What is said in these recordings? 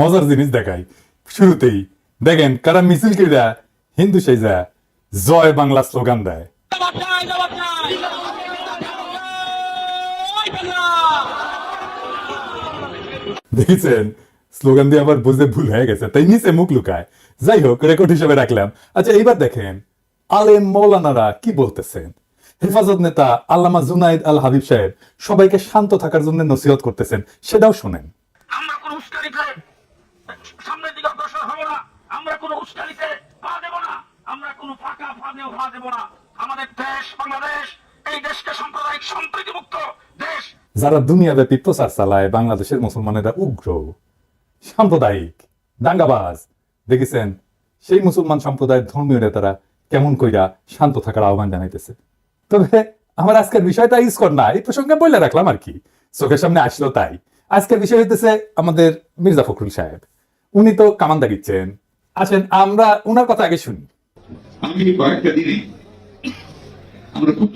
মজার জিনিস দেখাই। শুরুতেই, দেখেন কারা মিছিল কিরা হিন্দু সেজা, জয় বাংলা স্লোগান দেয়। দেখেছেন? স্লোগান দিয়ে আবার বুঝতে ভুল হয়ে গেছে, তাই নিচে মুখ লুকায়। যাই হোক রেকর্ড হিসেবে রাখলাম। আচ্ছা এইবার দেখেন, আলেম মৌলানারা কি বলতেছেন? হেফাজত নেতা আল্লামা জুনাইদ আল হাবিব সাহেব সবাইকে শান্ত থাকার জন্য নসিহত করতেছেন, সেটাও শোনেন। আমরা কোন উস্কানিতে সামনের দিকে অগ্রসর হব না আমরা কোন উস্কানিতে পা দেব না। আমরা কোন ফাঁকা ফাঁদেও পা দেব না। আমাদের দেশ, বাংলাদেশ, এই দেশকে সাম্প্রদায়িক সম্প্রীতি মুক্ত দেশ। যারা দুনিয়াব্যাপী প্রচার চালায়, বাংলাদেশের মুসলমানেরা উগ্র, সাম্প্রদায়িক, দাঙ্গাবাজ। দেখেছেন? সেই মুসলমান সম্প্রদায়ের ধর্মীয় নেতারা কেমন কইরা শান্ত থাকার আহ্বান জানাইতেছে। তবে আমার আজকের বিষয়টা ইস্কর না, এই প্রসঙ্গে বলে রাখলাম আর কি। চোখের সামনে আসলো তাই। আজকের বিষয় হইতেছে আমাদের মির্জা ফখরুল সাহেব। উনি তো কামান দিচ্ছেন। আসেন আমরা উনার কথা আগে শুনি। আমি কয়েকটা দিনে আমরা খুব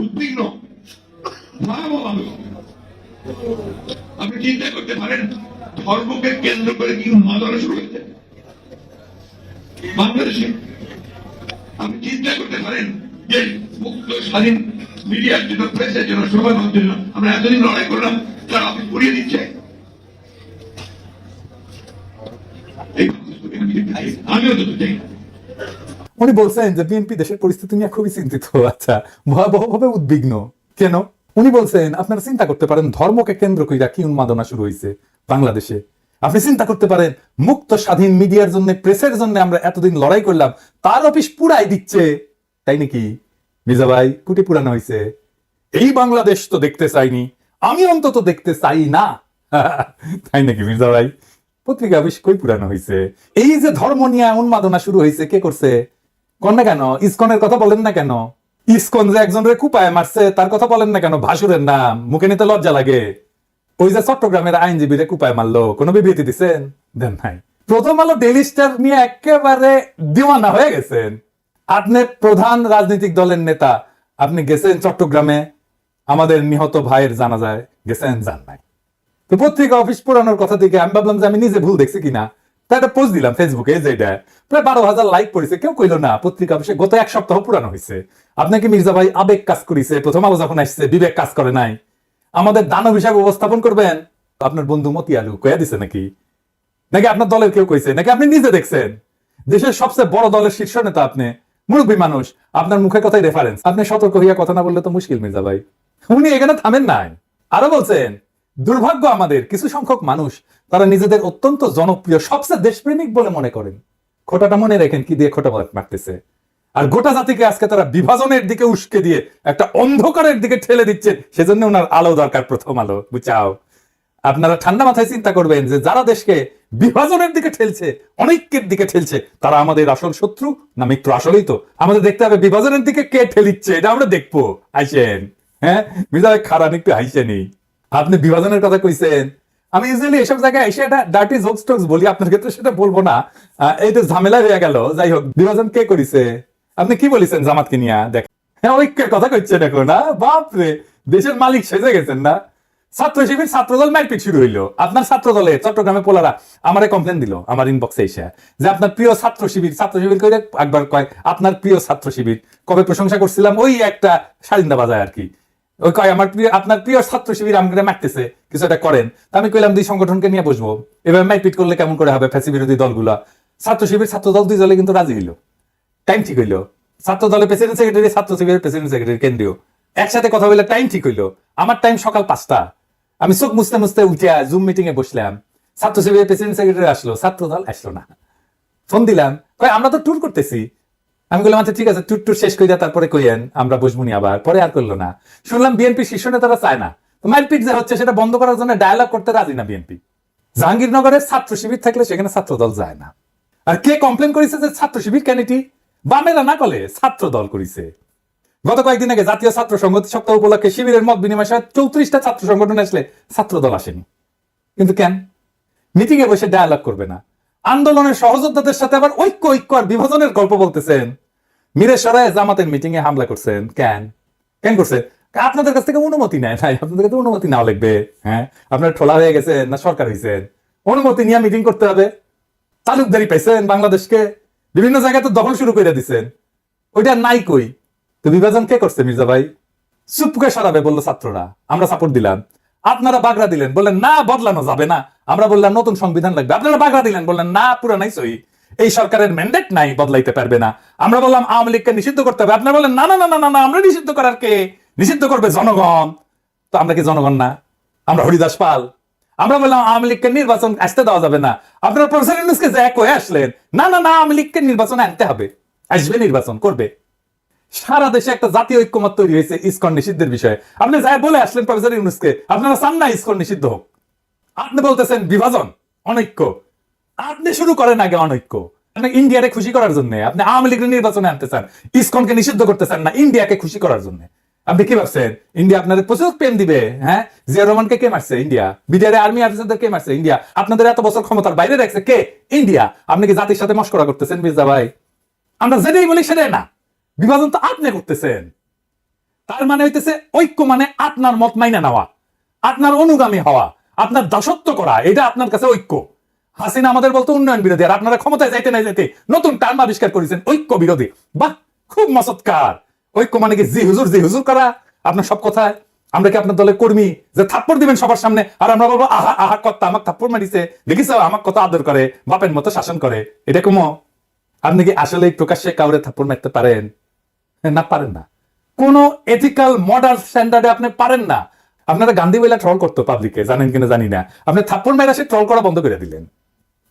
উদ্বিগ্ন। আপনি চিন্তা করতে পারেন, ধর্মকে কেন্দ্র করে কি উন্মাদনা শুরু হয়েছে? বাংলাদেশে আপনি চিন্তা করতে পারেন যে মুক্ত, স্বাধীন মিডিয়ার জন্য, প্রেসের জন্য সবার জন্য আমরা এতদিন লড়াই করলাম, তারা আপনি পুড়িয়ে দিচ্ছে। এই উনি বলছেন যে বিএনপি দেশের পরিস্থিতি নিয়ে খুবই চিন্তিত। আচ্ছা ভয়াবহভাবে উদ্বিগ্ন। কেন? উনি বলছেন, আপনারা চিন্তা করতে পারেন, ধর্মকে কেন্দ্র কইরা কি উন্মাদনা শুরু হয়েছে বাংলাদেশে। আপনি চিন্তা করতে পারেন, মুক্ত স্বাধীন মিডিয়ার জন্য, প্রেসের জন্য আমরা এতদিন লড়াই করলাম, তার অফিস পুরাই দিচ্ছে। তাই নাকি? মির্জা ভাই, কুটি পুরানো হয়েছে এই বাংলাদেশ তো দেখতে চাইনি, আমি অন্তত দেখতে চাই না। তাই নাকি মির্জা ভাই? পত্রিকা অফিস কই পুরানো হয়েছে এই যে ধর্ম নিয়ে উন্মাদনা শুরু হয়েছে কে করছে? কোন না কেন? ইসকনের কথা বলেন না কেন? ইসকন যে একজন রে কুপায় মারছে, তার কথা বলেন না কেন? ভাসুরের নাম, মুখে নিতে লজ্জা লাগে। ওই যে চট্টগ্রামের আইনজীবী রে কুপায় মারলো, কোনো বিবৃতি দিচ্ছেন দেন নাই। প্রথম আলো ডেলি স্টার নিয়ে একেবারে দিওয়ানা হয়ে গেছেন। আপনি প্রধান রাজনৈতিক দলের নেতা, আপনি গেছেন চট্টগ্রামে, আমাদের নিহত ভাইয়ের জানা যায় গেছেন জান নাই তো পত্রিকা অফিস পুরানোর কথা থেকে আমি ভাবলাম যে আমি নিজে ভুল দেখছি কিনা। তাই একটা পোস্ট দিলাম ফেসবুকে যে এটা প্রায় বারো হাজার লাইক পড়েছে। কেউ কইলো, না, পত্রিকা অফিসে গত এক সপ্তাহ পুরানো হয়েছে আপনাকে মির্জা ভাই আবেগ কাজ করেছে, প্রথম আলো যখন আসছে, বিবেক কাজ করে নাই। আমাদের দানব হিসাবে উপস্থাপন করবেন? আপনার বন্ধু মতি আলু কয়া দিছে নাকি? নাকি আপনার দলের কেউ কইছে? নাকি আপনি নিজে দেখছেন? দেশের সবচেয়ে বড় দলের শীর্ষ নেতা আপনি, মুরব্বী মানুষ, আপনার মুখে কথাই রেফারেন্স আপনি সতর্ক হইয়া কথা না বললে তো মুশকিল মির্জা ভাই। উনি এখানে থামেন নাই। আরও বলছেন দুর্ভাগ্য আমাদের, কিছু সংখ্যক মানুষ, তারা নিজেদের অত্যন্ত জনপ্রিয়, সবচেয়ে দেশপ্রেমিক বলে মনে করেন। খোটাটা মনে রেখেন কি দিয়ে খোটা মারতেছে। আর গোটা জাতিকে আজকে তারা বিভাজনের দিকে উস্কে দিয়ে একটা অন্ধকারের দিকে ঠেলে দিচ্ছে, সেজন্য ওনার আলো দরকার প্রথম আলো। বুঝাও। আপনারা ঠান্ডা মাথায় চিন্তা করবেন যে যারা দেশকে বিভাজনের দিকে ঠেলছে, অনেকের দিকে ঠেলছে, তারা আমাদের আসল শত্রু না মিত্র? আসলেই তো। আমাদের দেখতে হবে বিভাজনের দিকে কে ঠেলিচ্ছে, এটা আমরা দেখব। আইসেন হ্যাঁ? মির্জা খারাপ, একটু আইসেনি আপনি বিভাজনের কথা কইছেন। আমি ইউজুয়ালি এসব জায়গায় এসে এটা ডার্টি জোকস টোকস বলি, আপনার ক্ষেত্রে সেটা বলব না। তো ঝামেলা হয়ে গেল। যাই হোক, বিভাজন কে করিছে? আপনি কি বলেছেন জামাতকে নিয়ে? দেখ হ্যাঁ ঐক্যের কথা না বাপরে, দেশের মালিক সেজে গেছেন না। ছাত্র শিবির, ছাত্রদল মারপিট শুরু হইল। আপনার ছাত্র দলে চট্টগ্রামে পোলারা আমারে কমপ্লেন দিল, আমার ইনবক্সে এসে, যে আপনার প্রিয় ছাত্র শিবির ছাত্র শিবির কইলে একবার কয়, আপনার প্রিয় ছাত্র শিবির, কবে প্রশংসা করছিলাম, ওই একটা স্বাধীনতা বাজায় আর কি। ওই কয়, আমার প্রিয় আপনার প্রিয় ছাত্র শিবির আমাকে মারতেছে। কিছু একটা করেন। তা আমি কইলাম, দুই সংগঠনকে নিয়ে বসবো। করলে কেমন করে হবে ফ্যাসি বিরোধী দলগুলা? ছাত্র শিবির ছাত্র দল দুই দলে কিন্তু রাজি হইল। টাইম ঠিক হইল। ছাত্র দলের প্রেসিডেন্ট সেক্রেটারি ছাত্র শিবিরের প্রেসিডেন্ট সেক্রেটারি কেন্দ্রীয়। একসাথে কথা বলে টাইম ঠিক হইল। আমার টাইম সকাল পাঁচটা। আমি চোখ মুছতে মুছতে উঠে জুম মিটিং এ বসলাম। ছাত্র শিবিরের প্রেসিডেন্ট সেক্রেটারি আসলো। ছাত্র দল আসলো না। ফোন দিলাম। আমরা তো ট্যুর করতেছি। আমি বললাম আচ্ছা ঠিক আছে ট্যুর শেষ করে তারপরে কইয়েন, আমরা বসবুনি আবার। পরে আর করল না। শুনলাম বিএনপি শীর্ষ নেতারা চায় না। মারপিট যে হচ্ছে, সেটা বন্ধ করার জন্য ডায়ালগ করতে রাজি না বিএনপি। জাহাঙ্গীরনগরের ছাত্র শিবির থাকলে সেখানে ছাত্র দল যায় না। আর কে কমপ্লেন করেছে যে ছাত্র শিবির কেন এটি? বামেরা না কলে ছাত্র দল করেছে। গত কয়েকদিন আগে জাতীয় ছাত্র সংহতি সপ্তাহ উপলক্ষে শিবিরের মত বিনিময় সহ চৌত্রিশটা ছাত্র সংগঠন আসলে ছাত্র দল আসেনি। কিন্তু কেন? মিটিং এ বসে ডায়ালগ করবে না। আন্দোলনের সহযোদ্ধাদের সাথে আবার ঐক্য ঐক্য আর বিভাজনের গল্প বলতেছেন। মিরে সরায় জামাতের মিটিং এ হামলা করছেন। কেন? কেন করছে? আপনাদের কাছ থেকে অনুমতি নেয় নাই। আপনাদের কাছে অনুমতি নাও লাগবে। হ্যাঁ? আপনার ঠোলা হয়ে গেছে না সরকার হয়েছে অনুমতি নিয়ে মিটিং করতে হবে। তালুকদারি পাইছেন বাংলাদেশকে। বিভিন্ন জায়গায় তো দখল শুরু করে দিছেন। ওইটা নাই কই? তো বিভাজন কে করছে মির্জা ভাই? চুপকে সরাবে বলল ছাত্ররা। আমরা সাপোর্ট দিলাম। আপনারা বাগড়া দিলেন। বললেন, না, বদলানো যাবে না। আমরা বললাম, নতুন সংবিধান লাগবে। আপনারা বাগড়া দিলেন, বললেন, না, পুরো নাই সই এই সরকারের ম্যান্ডেট নাই, বদলাইতে পারবে না। আমরা বললাম, আওয়ামী লীগকে নিষিদ্ধ করতে হবে। আপনারা বললেন, না না না না না আমরা নিষিদ্ধ করার কে? নিষিদ্ধ করবে জনগণ। তো আমরা কি জনগণ না? আমরা হরিদাস পাল। আমরা বললাম, আওয়ামী লীগকে নির্বাচন আসতে দেওয়া যাবে না। আপনারা প্রফেসর ইউনুসকে যে এক হয়ে আসলেন, না না না, আওয়ামী লীগকে নির্বাচন আনতে হবে। আসবে, নির্বাচন করবে। সারা দেশে একটা জাতীয় ঐক্যমত তৈরি হয়েছে, ইসকন নিষিদ্ধের বিষয়ে। আপনি যাই বলে আসলেন প্রফেসর ইউনুসকে, আপনারা চান না ইসকন নিষিদ্ধ হোক। আপনি বলতেছেন বিভাজন, অনৈক্য। আপনি শুরু করেন আগে অনৈক্য। আপনি ইন্ডিয়ারে খুশি করার জন্য, আপনি আওয়ামী লীগের নির্বাচনে আনতে চান, ইসকনকে নিষিদ্ধ করতে চান না, ইন্ডিয়াকে খুশি করার জন্য। আপনি কি ভাবছেন? ইন্ডিয়া আপনাদের প্রচুর পেন দিবে হ্যাঁ? জিয়া রহমানকে কে মারছে? ইন্ডিয়া। বিডিআর আর্মি অফিসারদের কে মারছে? ইন্ডিয়া। আপনাদের এত বছর ক্ষমতার বাইরে রাখছে কে? ইন্ডিয়া। আপনি কি জাতির সাথে মস্করা করতেছেন, মির্জা ভাই? আমরা যেটাই বলি সেটাই না। বিভাজন তো আপনি করতেছেন। তার মানে হইতেছে ঐক্য মানে আপনার মত মাইনা নেওয়া, আপনার অনুগামী হওয়া। আপনার দাসত্ব করা, এটা আপনার কাছে ঐক্য। হাসিনা আমাদের বলতো উন্নয়ন বিরোধী, আর আপনারা ক্ষমতায় যাইতে না যাইতে, নতুন টার্ম আবিষ্কার করেছেন ঐক্য বিরোধী। বাহ, খুব মসৎকার। ঐক্য মানে কি? জি হুজুর জি হুজুর করা। আপনার সব কথায়, আমরা কি আপনার দলের কর্মী? যে থাপ্পড় দিবেন সবার সামনে, আর আমরা বলব, আহা আহা, কর্তা, আমাকে থাপ্পড় মারিছে। দেখিস আমার কত আদর করে, বাপের মতো শাসন করে। এটা কমো, আপনি কি আসলে প্রকাশ্যে কাউরে থাপ্পড় মারতে পারেন? না পারেন না। কোন এথিক্যাল মডার্ন স্ট্যান্ডার্ডে আপনি পারেন না। আপনারা গান্ধী বইলা ট্রল করতো পাবলিকে জানেন কিনা জানি না। আপনি থাপ্পড় মেরা সে ট্রল করা বন্ধ করে দিলেন।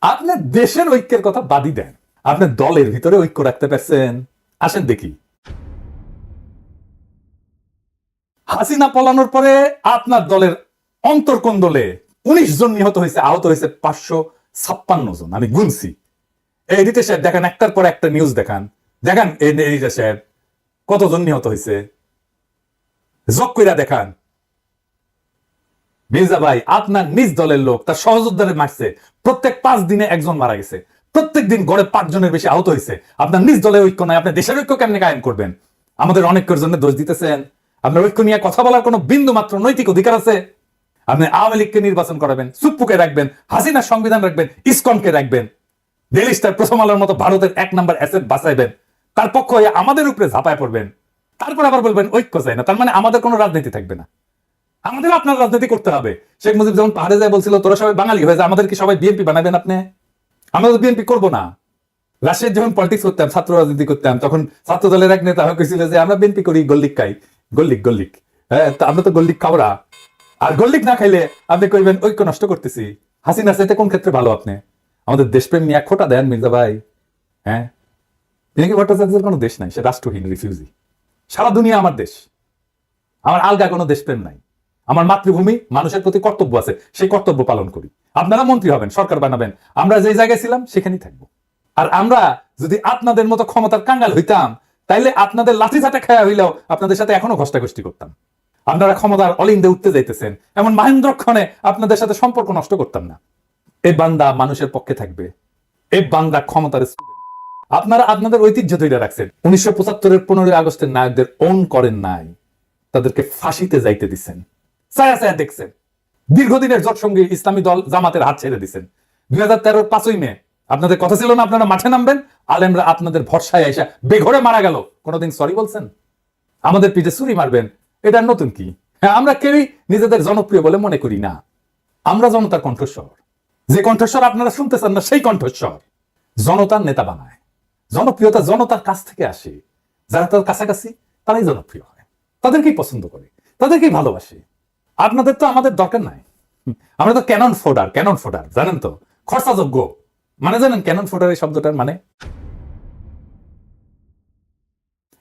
আপনি দেশের ঐক্যের কথা বাদই দেন। আপনি দলের ভিতরে ঐক্য রাখতে পারছেন। আসেন দেখি। হাসিনা পলানোর পরে আপনার দলের অন্তর্কোণ দলে উনিশ জন নিহত হয়েছে, আহত হয়েছে পাঁচশো ছাপ্পান্ন জন। আমি গুনছি। এই এডিটর সাহেব, দেখেন একটার পর একটা নিউজ দেখান। দেখান এই এডিটর সাহেব কতজন নিহত হয়েছে। জক কইরা দেখান। মির্জা ভাই, আপনার নিজ দলের লোক, তার সহযোদ্ধারে মারছে। প্রত্যেক পাঁচ দিনে একজন মারা গেছে। প্রত্যেক দিন গড়ে পাঁচ জনের বেশি আহত হয়েছে। আপনার নিজ দলের ঐক্য নাই, আপনি দেশের ঐক্য কেমনে কায়েম করবেন? আমাদের অনেকের জন্য দোষ দিতেছেন। আপনার ঐক্য নিয়ে কথা বলার কোনো বিন্দু মাত্র নৈতিক অধিকার আছে? আপনি আওয়ামী লীগকে নির্বাচন করাবেন, সুপ্পুকে রাখবেন, হাসিনা সংবিধান রাখবেন, ইসকনকে রাখবেন। ডেলি প্রথম আলোর মতো ভারতের এক নম্বর অ্যাসেট বাঁচাইবেন তার পক্ষ হয়ে আমাদের উপরে ঝাঁপায় পড়বেন। তারপর আবার বলবেন, ঐক্য চাই না। তার মানে আমাদের কোনো রাজনীতি থাকবে না। আমাদের আপনার রাজনীতি করতে হবে। শেখ মুজিব যেমন পাহাড়ে যায় বলছিল, তোরা সবাই বাঙালি হয়ে যায় আমাদের কি সবাই বিএনপি বানাবেন আপনি। আমরা তো বিএনপি করব না। রাশিয়ার যখন পলিটিক্স করতাম, ছাত্র রাজনীতি করতাম, তখন ছাত্র দলের এক নেতা কইছিল যে, আমরা বিএনপি করি, গল্লিক খাই। গল্লিক গল্লিক। হ্যাঁ আমরা তো গল্লিক খাওয়া আর গল্লিক না খাইলে আপনি কইবেন, ঐক্য নষ্ট করতেছি। হাসিনা চাইতে কোন ক্ষেত্রে ভালো আপনি? আমাদের দেশপ্রেম নিয়ে খোটা দেন মির্জা ভাই। হ্যাঁ? পিনাকি ভট্টাচার্যের কোনো দেশ নাই? সে রাষ্ট্রহীন রিফিউজি সারা দুনিয়া আমার দেশ। আমার আলগা কোনো দেশপ্রেম নাই। আমার মাতৃভূমি, মানুষের প্রতি কর্তব্য আছে, সেই কর্তব্য পালন করি। আপনারা মন্ত্রী হবেন, সরকার বানাবেন। আমরা যে জায়গায় ছিলাম, সেখানেই থাকব। আর আমরা যদি আপনাদের মতো ক্ষমতার কাঙ্গাল হইতাম, তাইলে আপনাদের লাঠি চাটা খায়া হইলেও আপনাদের সাথে এখনও ঘষ্টাঘষ্টি করতাম। আপনারা ক্ষমতার অলিন্দে উঠতে যাইতেছেন, এমন মহেন্দ্রক্ষণে আপনাদের সাথে সম্পর্ক নষ্ট করতাম না। এই বান্দা মানুষের পক্ষে থাকবে এই বান্দা ক্ষমতার আপনারা আপনাদের ঐতিহ্য ধরে রাখছেন। উনিশশো পঁচাত্তরের পনেরোই আগস্টের নায়কদের ওন করেন নাই, তাদেরকে ফাঁসিতে যাইতে দিচ্ছেন ছায়া ছায়া দেখছেন। দীর্ঘদিনের জোট সঙ্গী ইসলামী দল জামাতের হাত ছেড়ে দিচ্ছেন দুই হাজার তেরোর পাঁচই মে, আপনাদের কথা ছিল না, আপনারা মাঠে নামবেন। আলেমরা আপনাদের ভরসায় এসে বেঘরে মারা গেল। কোনোদিন সরি বলছেন? আমাদের পিঠে ছুরি মারবেন। এটা নতুন কি? হ্যাঁ আমরা কেউই নিজেদের জনপ্রিয় বলে মনে করি না। আমরা জনতার কণ্ঠস্বর। যে কণ্ঠস্বর আপনারা শুনতে চান না, সেই কণ্ঠস্বর। জনতার নেতা বানায়। জনপ্রিয়তা জনতার কাছ থেকে আসে। যারা তার কাছাকাছি, তারাই জনপ্রিয় হয়। তাদেরকেই পছন্দ করে। তাদেরকেই ভালোবাসে। আপনাদের তো আমাদের দরকার নাই। আমরা তো ক্যানন ফোডার ক্যানন ফোডার, জানেন তো? খরচাযোগ্য। মানে জানেন, ক্যানন ফোডার এই শব্দটার মানে?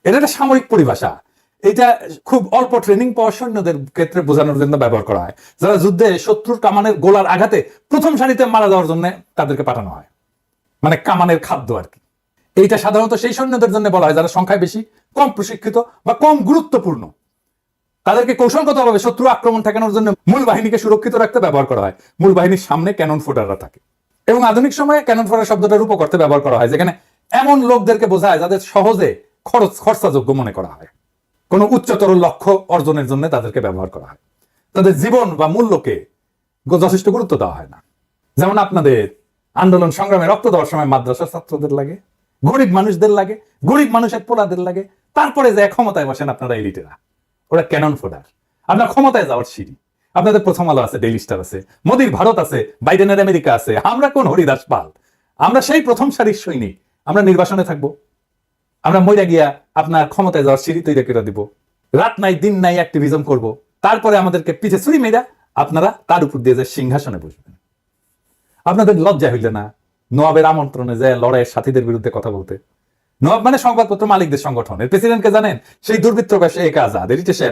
এটা একটা সামরিক পরিভাষা। এটা খুব অল্প ট্রেনিং পাওয়া সৈন্যদের ক্ষেত্রে বোঝানোর জন্য ব্যবহার করা হয়। যারা যুদ্ধে শত্রুর কামানের গোলার আঘাতে প্রথম সারিতে মারা যাওয়ার জন্য তাদেরকে পাঠানো হয়। মানে কামানের খাদ্য আর কি। এইটা সাধারণত সেই সৈন্যদের জন্য বলা হয়, যারা সংখ্যায় বেশি, কম প্রশিক্ষিত বা কম গুরুত্বপূর্ণ। তাদেরকে কৌশলগতভাবে শত্রু আক্রমণ ঠেকানোর জন্য মূল বাহিনীকে সুরক্ষিত রাখতে ব্যবহার করা হয়। মূল বাহিনীর সামনে ক্যানন ফোটাররা থাকে। এবং আধুনিক সময়ে ক্যানন ফোটার শব্দটা রূপক অর্থে ব্যবহার করা হয়, যেখানে এমন লোকদেরকে বোঝায় যাদের সহজে খরচ খরচাযোগ্য মনে করা হয়। কোনো উচ্চতর লক্ষ্য অর্জনের জন্য তাদেরকে ব্যবহার করা হয়। তাদের জীবন বা মূল্যকে যথেষ্ট গুরুত্ব দেওয়া হয় না। যেমন আপনাদের আন্দোলন সংগ্রামে রক্ত দেওয়ার সময় মাদ্রাসার ছাত্রদের লাগে, গরিব মানুষদের লাগে, গরিব মানুষের পোলাদের লাগে, তারপরে যে ক্ষমতায় বসেন আপনারা এলিটেরা। ওরা ক্যানন ফোডার। আপনার ক্ষমতায় যাওয়ার সিঁড়ি। আপনাদের প্রথম আলো আছে ডেইলি স্টার আছে, মোদির ভারত আছে, বাইডেনের আমেরিকা আছে, আমরা কোন হরিদাস পাল? আমরা সেই প্রথম সারির সৈনিক। আমরা নির্বাসনে থাকব। আমরা মইরা গিয়া আপনার ক্ষমতায় যাওয়ার সিঁড়ি তৈরি করে দিব। রাত নাই, দিন নাই অ্যাক্টিভিজম করব। তারপরে আমাদেরকে পিছে ছুরি মেয়েরা আপনারা তার উপর দিয়ে যে সিংহাসনে বসবেন। আপনাদের লজ্জা হইলে না নোয়াবের আমন্ত্রণে যায় লড়াইয়ের সাথীদের বিরুদ্ধে কথা বলতে। মানে সংবাদপত্র মালিকদের সংগঠনের প্রেসিডেন্টকে জানেন? সেই দুর্বৃত্ত বেশে এক আজাদ।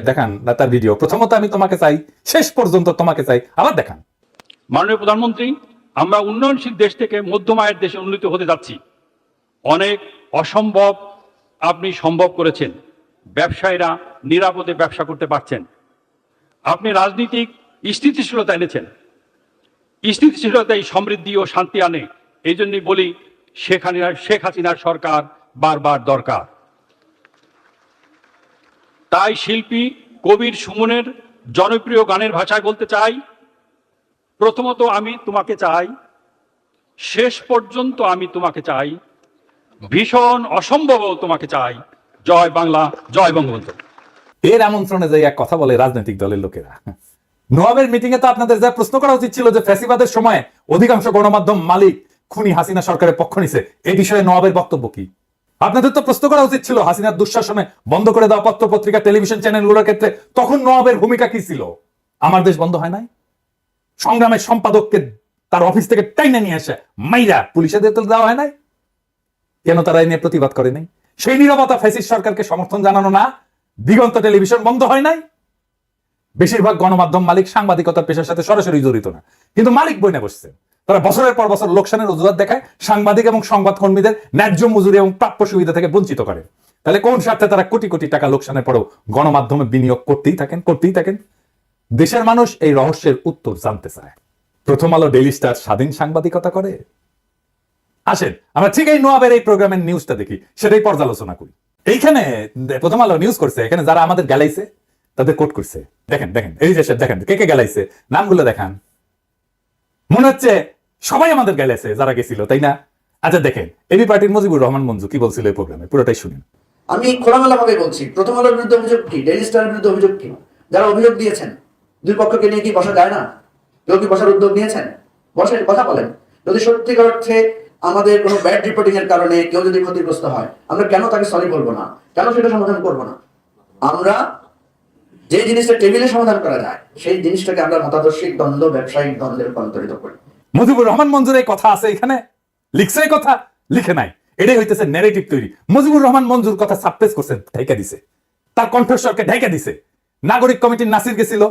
দেখান তার ভিডিও প্রথমত আমি তোমাকে চাই, শেষ পর্যন্ত তোমাকে চাই, আবার দেখান। মাননীয় প্রধানমন্ত্রী, আমরা উন্নয়নশীল দেশ থেকে মধ্যম আয়ের দেশে উন্নীত হতে যাচ্ছি। অনেক অসম্ভব আপনি সম্ভব করেছেন। ব্যবসায়ীরা নিরাপদে ব্যবসা করতে পারছেন। আপনি রাজনীতিক স্থিতিশীলতা এনেছেন। স্থিতিশীলতাই সমৃদ্ধি ও শান্তি আনে। এই জন্যই বলি, শেখ শেখ হাসিনার সরকার বারবার দরকার। তাই শিল্পী কবির সুমনের জনপ্রিয় গানের ভাষায় বলতে চাই, প্রথমত আমি তোমাকে চাই, শেষ পর্যন্ত আমি তোমাকে চাই, ভীষণ অসম্ভব তোমাকে চাই। জয় বাংলা, জয় বঙ্গবন্ধু। এর আমন্ত্রণে যাই এক কথা বলে রাজনৈতিক দলের লোকেরা। নোয়াবের মিটিং এ তো আপনাদের যা প্রশ্ন করা উচিত ছিল যে ফ্যাসিবাদের সময় অধিকাংশ গণমাধ্যম মালিক খুনি হাসিনা সরকারের পক্ষ নিছে এই বিষয়ে নোয়াবের বক্তব্য কি? আপনাদের তো প্রশ্ন করা উচিত ছিল, হাসিনার দুঃশাসনে বন্ধ করে দেওয়া পত্র পত্রিকা টেলিভিশন চ্যানেলগুলোর ক্ষেত্রে তখন নোয়াবের ভূমিকা কি ছিল? আমার দেশ বন্ধ হয় নাই? সংগ্রামের সম্পাদককে তার অফিস থেকে টাইনে নিয়ে আসে মাইরা পুলিশের তো দেওয়া হয় নাই? কেন তারা এই নিয়ে প্রতিবাদ করে নাই? সেই নিরবতা ফ্যাসিস্ট সরকারকে সমর্থন জানানো না, দিগন্ত টেলিভিশন বন্ধ হয় নাই? বেশিরভাগ গণমাধ্যম মালিক সাংবাদিকতার পেশার সাথে সরাসরি জড়িত না। কিন্তু মালিক বইনে বসছে তারা বছরের পর বছর লোকসানের অজুহাত দেখায়, সাংবাদিক এবং সংবাদ কর্মীদের ন্যায্য মজুরি এবং প্রাপ্য সুবিধা থেকে বঞ্চিত করে। তাহলে কোন স্বার্থে তারা কোটি কোটি টাকা লোকসানের পরেও গণমাধ্যমে বিনিয়োগ করতেই থাকেন করতেই থাকেন? দেশের মানুষ এই রহস্যের উত্তর জানতে চায়। প্রথম আলো ডেইলি স্টার স্বাধীন সাংবাদিকতা করে। আসেন, আমরা ঠিক এই নোয়াবের এই প্রোগ্রামের নিউজটা দেখি, সেটাই পর্যালোচনা করি। এইখানে প্রথম আলো নিউজ করছে, এখানে যারা আমাদের গেলাইছে, তাদের কোট করছে। দেখেন দেখেন, এই যে দেখেন, কে কে গেলাইছে? নামগুলো দেখান। মনে হচ্ছে সবাই আমাদের গেলাইছে যারা গেছিল, তাই না? আচ্ছা দেখেন এবি পার্টির মুজিবুর রহমান মঞ্জু কি বলছিল এই প্রোগ্রামে পুরোটাই শুনুন। আমি খোলামেলা ভাবে বলছি, প্রথম আলোর বিরুদ্ধে অভিযোগ কি? স্টারের বিরুদ্ধে অভিযোগ কি? যারা অভিযোগ দিয়েছেন, দুই পক্ষকে নিয়ে কি বসা যায় না? কেউ কি বসার উদ্যোগ নিয়েছেন? বসেন কথা বলেন। যদি সত্যিকার অর্থে আমাদের কোনো ব্যাড রিপোর্টিং এর কারণে কেউ যদি ক্ষতিগ্রস্ত হয়, আমরা কেন তাকে সরি বলব না? কেন সেটা সমাধান করব না? আমরা যে জিনিসটা টেবিলে সমাধান করা যায়, সেই জিনিসটাকে আমরা মতাদর্শিক দ্বন্দ্ব, ব্যবসায়িক দ্বন্দ্বে রূপান্তরিত করি। মুজিবুর রহমান মঞ্জুর এই কথা আছে এখানে? লিখছে কথা? লিখে নাই। এটাই হইতেছে ন্যারেটিভ তৈরি। মুজিবুর রহমান মঞ্জুর কথা সাপ্রেস করছে ঢাইকা দিছে। তার কণ্ঠস্বরকে ঢাইকা দিছে। নাগরিক কমিটির নাসির গেছিল,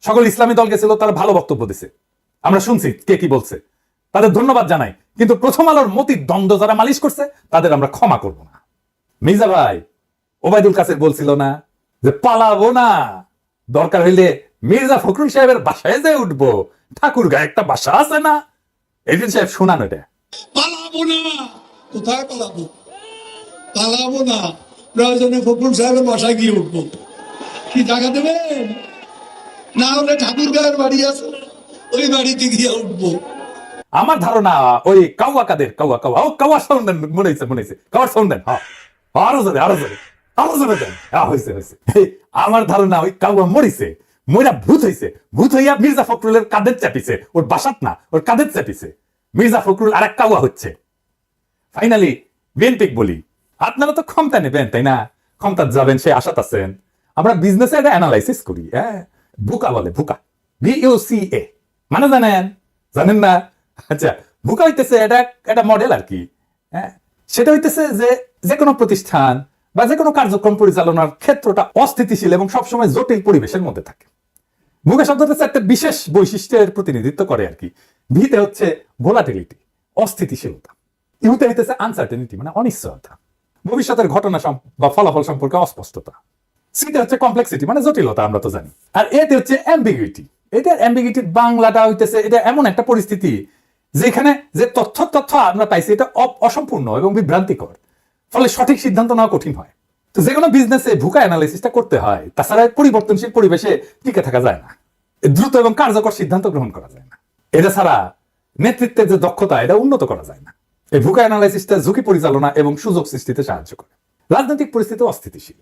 সকল ইসলামী দল গেছিল, তারা ভালো বক্তব্য দিছে। আমরা শুনছি কে কি বলছে। তাদের ধন্যবাদ জানাই। কিন্তু প্রথম আলোর মতির দ্বন্দ্ব যারা মালিশ করছে, তাদের আমরা ক্ষমা করব না। মির্জা ভাই, ওবায়দুল কাসের বলছিল না যে পালাবো না। দরকার হইলে মির্জা ফখরুল সাহেবের বাসায় যে উঠবো। ঠাকুর গায়ে একটা বাসা আছে না? এদিন সাহেব শোনান এটা। পালাবো না। কোথায় পালাবো? পালাবো না। প্রয়োজনে ফখরুল সাহেবের বাসায় গিয়ে উঠবো। কি টাকা দেবেন? না হলে ঠাকুর গায়ের বাড়ি আছে। ওই বাড়িতে গিয়ে উঠবো। আমার ধারণা ওই কাউয়া কাদের কাউয়া কাউয়া। ও কাউয়া সাউন্ড দেন মনে হয়েছে মনে হয়েছে কাউয়ার সাউন্ড দেন হ্যাঁ আরও জোরে আরও জোরে। আরও আমার ধারণা ওই কাউয়া মরিছে, মইরা ভূত হইছে। ভূত হইয়া মির্জা ফখরুলের কাদের চাপিছে। ওর বাসাত না, ওর কাদের চাপিছে। মির্জা ফখরুল আরেক কাউয়া হচ্ছে। ফাইনালি বিএনপি বলি, আপনারা তো ক্ষমতা নেবেন, তাই না? ক্ষমতা যাবেন, সে আশাত আছেন। আমরা বিজনেসে এটা অ্যানালাইসিস করি হ্যাঁ? ভুকা বলে, ভুকা। ভিইউসি এ মানে জানেন? জানেন না? আচ্ছা ভুকা হইতেছে এটা, একটা মডেল আর কি হ্যাঁ? সেটা হইতেছে যে যে কোনো প্রতিষ্ঠান বা যে কোনো কার্যক্রম পরিচালনার ক্ষেত্রটা অস্থিতিশীল এবং সবসময় জটিল পরিবেশের মধ্যে থাকে। ভুগা শব্দটা একটা বিশেষ বৈশিষ্ট্যের প্রতিনিধিত্ব করে আর কি। ভিতে হচ্ছে ভোলাটিলিটি অস্থিতিশীলতা। ইহুতে হইতেছে আনসার্টেনিটি মানে অনিশ্চয়তা। ভবিষ্যতের ঘটনা বা ফলাফল সম্পর্কে অস্পষ্টতা। সিতে হচ্ছে কমপ্লেক্সিটি মানে জটিলতা, আমরা তো জানি। আর এতে হচ্ছে অ্যাম্বিগুইটি এটা অ্যাম্বিগুইটির বাংলাটা হইতেছে, এটা এমন একটা পরিস্থিতি যেখানে যে তথ্য তথ্য আমরা পাইছি, এটা অসম্পূর্ণ এবং বিভ্রান্তিকর। ফলে সঠিক সিদ্ধান্ত নেওয়া কঠিন হয়। তো যে কোনো বিজনেসে ভুকা অ্যানালাইসিসটা করতে হয়, তাছাড়া পরিবর্তনশীল পরিবেশে টিকে থাকা যায় না। দ্রুত এবং কার্যকর সিদ্ধান্ত গ্রহণ করা যায় না। এটা ছাড়া নেতৃত্বের যে দক্ষতা, এটা উন্নত করা যায় না। এই ভুকা অ্যানালাইসিসটা ঝুঁকি পরিচালনা এবং সুযোগ সৃষ্টিতে সাহায্য করে। রাজনৈতিক পরিস্থিতি অস্থিতিশীল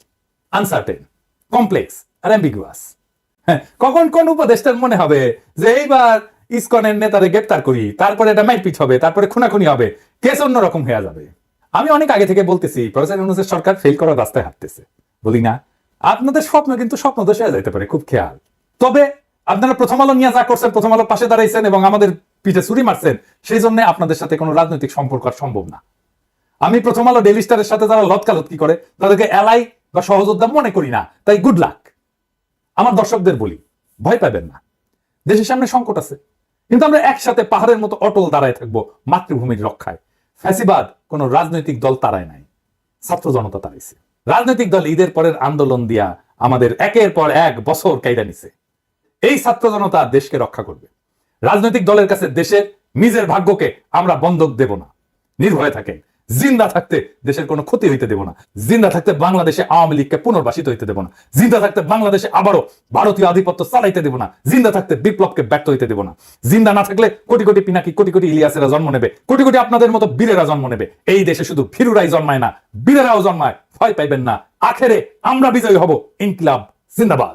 আনসার্টেন কমপ্লেক্স আর অ্যাম্বিগুয়াস হ্যাঁ কখন কোন উপদেষ্টার মনে হবে যে, এইবার ইসকনের নেতারে গ্রেপ্তার করি, তারপরে এটা মাইপিট হবে, তারপরে খুনাখুনি হবে, কেস অন্যরকম হয়ে যাবে। আমি অনেক আগে থেকে বলতেছি প্রফেসর ইউনুসের সরকার ফেল করার রাস্তায় হাঁটতেছে। বলি না, আপনাদের স্বপ্ন কিন্তু স্বপ্ন দোষে যাইতে পারে, খুব খেয়াল। তবে আপনারা প্রথম আলো নিয়ে যা করছেন, প্রথম আলো পাশে দাঁড়াইছেন এবং আমাদের পিঠে ছুরি মারছেন, সেই জন্য আপনাদের সাথে কোনো রাজনৈতিক সম্পর্ক আর সম্ভব না। আমি প্রথম আলো ডেলি স্টারের সাথে যারা লতকালতকি করে, তাদেরকে এলাই বা সহযোদ্ধা মনে করি না, তাই গুড লাক আমার দর্শকদের বলি, ভয় পাবেন না। দেশের সামনে সংকট আছে, কিন্তু আমরা একসাথে পাহাড়ের মতো অটল দাঁড়ায় থাকব, মাতৃভূমির রক্ষায়। ফ্যাসিবাদ কোন রাজনৈতিক দল তারায় নাই। ছাত্র জনতা তারাইছে রাজনৈতিক দল ঈদের পরের আন্দোলন দিয়া আমাদের একের পর এক বছর কায়দা নিছে। এই ছাত্র জনতা দেশকে রক্ষা করবে। রাজনৈতিক দলের কাছে দেশের নিজের ভাগ্যকে আমরা বন্ধক দেব না। নির্ভয়ে থাকেন। জিন্দা থাকতে দেশের কোনো ক্ষতি হইতে দেব না। জিন্দা থাকতে বাংলাদেশে আওয়ামী লীগকে পুনর্বাসিত হইতে দেব না। জিন্দা থাকতে বাংলাদেশে আবারও ভারতীয় আধিপত্য চালাইতে দেব না। জিন্দা থাকতে বিপ্লবকে ব্যর্থ হইতে দেব না। জিন্দা না থাকলে কোটি কোটি পিনাকি, কোটি কোটি ইলিয়াসেরা জন্ম নেবে। কোটি কোটি আপনাদের মতো বীরেরা জন্ম নেবে। এই দেশে শুধু ভীরুরাই জন্মায় না, বীরেরাও জন্মায়। ভয় পাইবেন না। আখেরে আমরা বিজয়ী হব। ইনকিলাব, জিন্দাবাদ।